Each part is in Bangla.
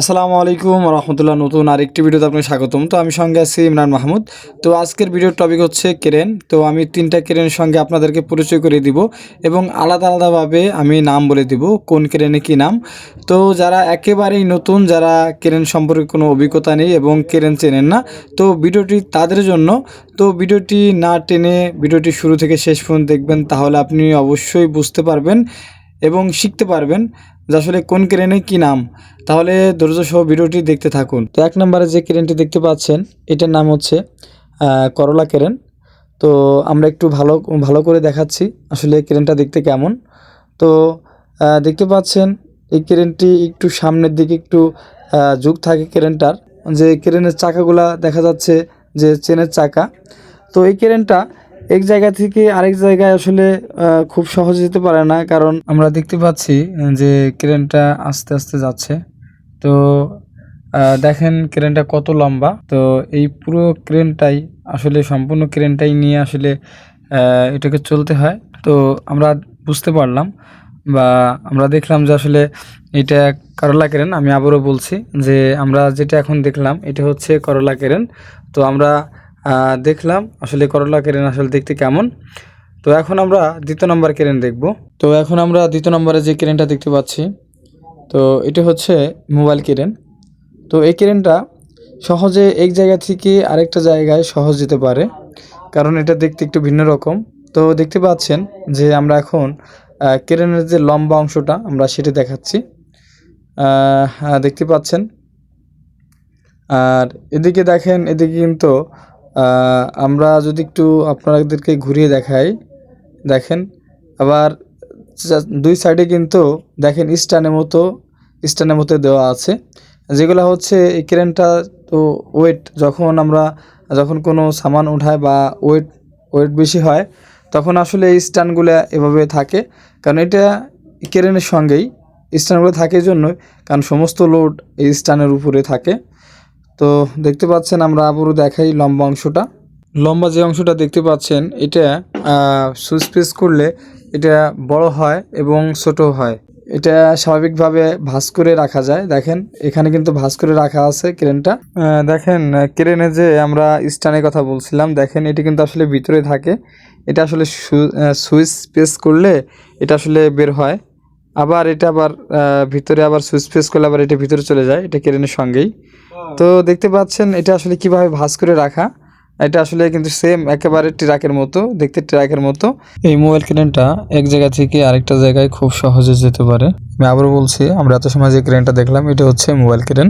আসসালামু আলাইকুম রহমতুল্লাহ। নতুন আরেকটি ভিডিওতে আপনাকে স্বাগতম। তো আমি সঙ্গে আছি ইমরান মাহমুদ। তো আজকের ভিডিওর টপিক হচ্ছে ক্রেন। তো আমি তিনটা ক্রেনের সঙ্গে আপনাদেরকে পরিচয় করে দিব এবং আলাদা আলাদাভাবে আমি নাম বলে দিব, কোন ক্রেনে কি নাম। তো যারা একেবারেই নতুন, যারা ক্রেন সম্পর্কে কোনো অভিজ্ঞতা নেই এবং ক্রেন চেনেন না, তো ভিডিওটি তাদের জন্য। তো ভিডিওটি না টেনে ভিডিওটি শুরু থেকে শেষ পর্যন্ত দেখবেন, তাহলে আপনি অবশ্যই বুঝতে পারবেন এবং শিখতে পারবেন যে আসলে কোন ক্রেনে কি নাম। তাহলে ধৈর্য সহ ভিডিওটি দেখতে থাকুন। তো এক নম্বরে যে ক্রেনটি দেখতে পাচ্ছেন, এটার নাম হচ্ছে করলা ক্রেন। তো আমরা একটু ভালো ভালো করে দেখাচ্ছি আসলে ক্রেনটা দেখতে কেমন। তো দেখতে পাচ্ছেন, এই ক্রেনটি একটু সামনের দিকে একটু যুগ থাকে ক্রেনটার। যে ক্রেনের চাকাগুলা দেখা যাচ্ছে যে চেনের চাকা। তো এই ক্রেনটা এক জায়গা থেকে আরেক জায়গায় আসলে খুব সহজে যেতে পারে না, কারণ আমরা দেখতে পাচ্ছি যে ক্রেনটা আস্তে আস্তে যাচ্ছে। তো দেখেন ক্রেনটা কত লম্বা। তো এই পুরো ক্রেনটাই, আসলে সম্পূর্ণ ক্রেনটাই নিয়ে আসলে এটাকে চলতে হয়। তো আমরা বুঝতে পারলাম বা আমরা দেখলাম যে আসলে এটা করলা ক্রেন। আমি আবারও বলছি যে আমরা যেটা এখন দেখলাম, এটা হচ্ছে করলা ক্রেন। তো আমরা দেখলাম আসলে করলা ক্রেন আসলে দেখতে কেমন। তো এখন আমরা দ্বিতীয় নম্বর ক্রেন দেখব। তো এখন আমরা দ্বিতীয় নম্বরে যে ক্রেনটা দেখতে পাচ্ছি তো এটা হচ্ছে মোবাইল ক্রেন তো এই ক্রেনটা সহজে এক জায়গা থেকে আরেকটা জায়গায় সহজ যেতে পারে কারণ এটা দেখতে একটু ভিন্ন রকম। তো দেখতে পাচ্ছেন যে আমরা এখন ক্রেনের যে লম্বা অংশটা আমরা সেটা দেখাচ্ছি। হ্যাঁ, দেখতে পাচ্ছেন। আর এদিকে দেখেন এদিকে কিন্তু আমরা যদি একটু আপনাদেরকে ঘুরিয়ে দেখাই, দেখেন, আবার দুই সাইডে কিন্তু দেখেন স্ট্যান্ডের মতো স্ট্যান্ডের মতো দেওয়া আছে। যেগুলো হচ্ছে এই ক্রেনটা তো ওয়েট যখন আমরা, যখন কোনো সামান উঠায় বা ওয়েট ওয়েট বেশি হয়, তখন আসলে এই স্ট্যান্ডগুলো এভাবে থাকে। কারণ এটা ক্রেনের সঙ্গেই স্ট্যান্ডগুলো থাকে এই জন্যই, কারণ সমস্ত লোড এই স্ট্যান্ডের উপরে থাকে। তো দেখতে পাচ্ছেন আমরা আবারও দেখাই লম্বা অংশটা। লম্বা যে অংশটা দেখতে পাচ্ছেন, এটা সুইচ পিস করলে এটা বড় হয় এবং ছোট হয়। এটা স্বাভাবিকভাবে ভাঁজ করে রাখা যায়। দেখেন, এখানে কিন্তু ভাঁজ করে রাখা আছে ক্রেনটা। দেখেন, ক্রেনে যে আমরা স্ট্যান্ডের কথা বলছিলাম, দেখেন, এটি কিন্তু আসলে ভিতরে থাকে। এটা আসলে সুইচ প্রেস করলে এটা আসলে বের হয়। আবার এটা আবার ভিতরে আবার সুইচ প্রেস করলে আবার এটা ভিতরে চলে যায়, এটা ক্রেনের সঙ্গেই। তো দেখতে পাচ্ছেন এটা আসলে কীভাবে ভাঁজ করে রাখা, এটা আসলে কিন্তু সেম একেবারে ট্রাকের মতো, দেখতে ট্রাকের মতো। এই মোবাইল ক্রেনটা এক জায়গা থেকে আরেকটা জায়গায় খুব সহজে যেতে পারে। আমি আবারও বলছি, আমরা এত সময় যে ক্রেনটা দেখলাম, এটা হচ্ছে মোবাইল ক্রেন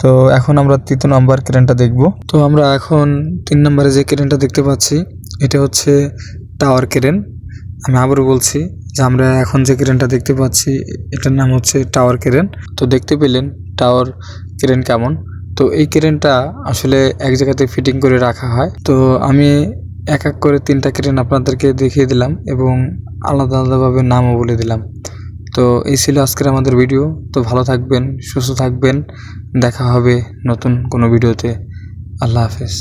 তো এখন আমরা তৃতীয় নাম্বার ক্রেনটা দেখব। তো আমরা এখন তিন নম্বরে যে ক্রেনটা দেখতে পাচ্ছি, এটা হচ্ছে টাওয়ার ক্রেন আমি আবারও বলছি যে আমরা এখন যে ক্রেনটা দেখতে পাচ্ছি, এটার নাম হচ্ছে টাওয়ার ক্রেন। তো দেখতে পেলেন টাওয়ার ক্রেন কেমন। তো এই ক্রেনটা আসলে এক জায়গাতে ফিটিং করে রাখা হয়। তো আমি এক এক করে তিনটা ক্রেন আপনাদেরকে দেখিয়ে দিলাম এবং আলাদা আলাদাভাবে নামও বলে দিলাম। তো এই ছিল আজকের আমাদের ভিডিও। তো ভালো থাকবেন, সুস্থ থাকবেন। দেখা হবে নতুন কোনো ভিডিওতে। আল্লাহ হাফেজ।